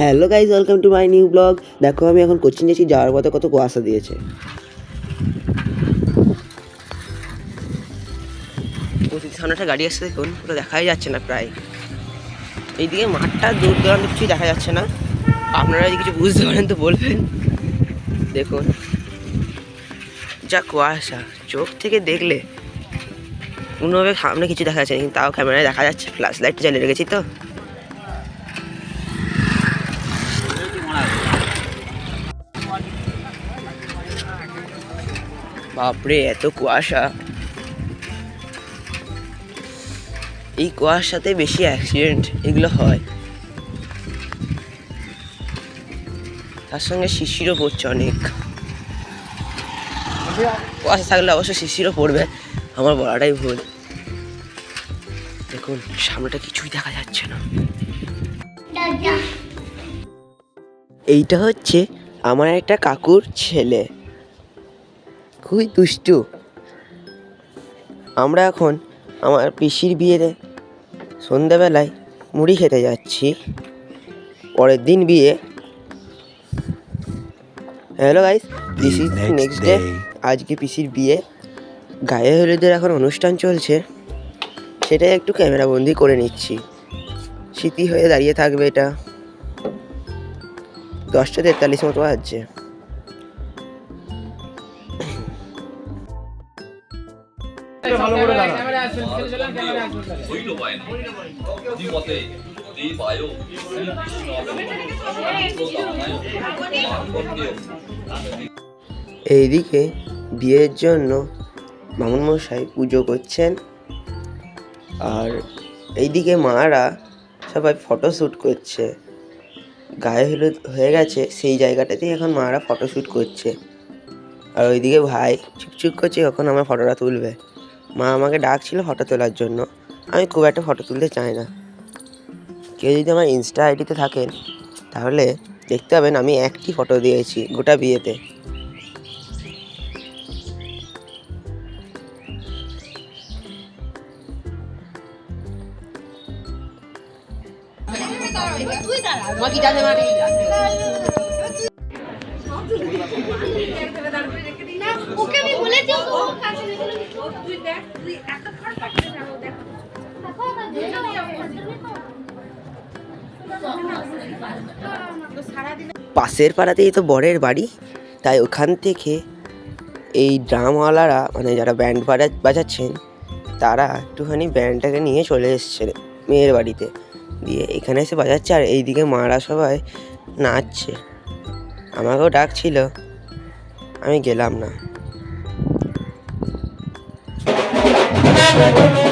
Hello guys welcome to my new blog দেখো, আমি এখন কোচিং যাচ্ছি, যাওয়ার পথে কত কুয়াশা দিয়েছে। সামনে একটা গাড়ি আসছে দেখুন পুরো দেখাই যাচ্ছে না প্রায়। এইদিকে মাঠটা দূর দূরান্ত কিছুই দেখা যাচ্ছে না। আপনারা যদি কিছু বুঝতে পারেন তো বলবেন। দেখুন, যা কুয়াশা, চোখ থেকে দেখলে কোনোভাবে সামনে কিছু দেখা যাচ্ছে না, কিন্তু তাও ক্যামেরায় দেখা যাচ্ছে ফ্ল্যাশ লাইটটা জ্বালিয়ে রেখেছি তো। বাপরে এত কুয়াশা। এই কুয়াশাতে বেশি অ্যাক্সিডেন্ট এগুলো হয়। তার সঙ্গে শিশিরও পড়ছে অনেক। কুয়াশা থাকলে অবশ্য শিশিরও পড়বে আমার বলাটাই ভুল। দেখুন সামনেটা কিছুই দেখা যাচ্ছে না। এইটা হচ্ছে আমার একটা কাকুর ছেলে। খুবই দুষ্টু। আমরা এখন আমার পিসির বিয়েতে সন্ধ্যাবেলায় মুড়ি খেতে যাচ্ছি। পরের দিন বিয়ে। Hello guys this is next day আজকে পিসির বিয়ে। গায়ে হলুদের এখন অনুষ্ঠান চলছে। সেটাই একটু ক্যামেরা বন্দি করে নিচ্ছি। স্মৃতি হয়ে দাঁড়িয়ে থাকবে এটা। দশটা তেতাল্লিশ মতো বাজছে। এইদিকে বিয়ের জন্য মামুন মশাই পুজো করছেন। আর এইদিকে মারা সবাই ফটো শ্যুট করছে। গায়ে হলুদ হয়ে গেছে সেই জায়গাটাতেই এখন মারা ফটো শ্যুট করছে। আর ওইদিকে ভাই চুপচুপ করছে কখন আমার ফটোটা তুলবে। মা আমাকে ডাকছিল ফটো তোলার জন্য। আমি খুব একটা ফটো তুলতে চাই না। কেউ যদি আমার ইনস্টা আইডিতে থাকেন তাহলে দেখতে পাবেন আমি একটি ফটো দিয়েছি গোটা বিয়েতে আমি বলেছি ও কাছে তুই পাশের পাড়াতেই তো বরের বাড়ি, তাই ওখান থেকে এই ড্রামওয়ালারা মানে যারা ব্যান্ড বাজা বাজাচ্ছেন, তারা একটুখানি ব্যান্ডটাকে নিয়ে চলে এসছে মেয়ের বাড়িতে। দিয়ে এখানে এসে বাজাচ্ছে আর এইদিকে মারা সবাই নাচছে। আমাকেও ডাকছিল। আমি গেলাম না। Thank you.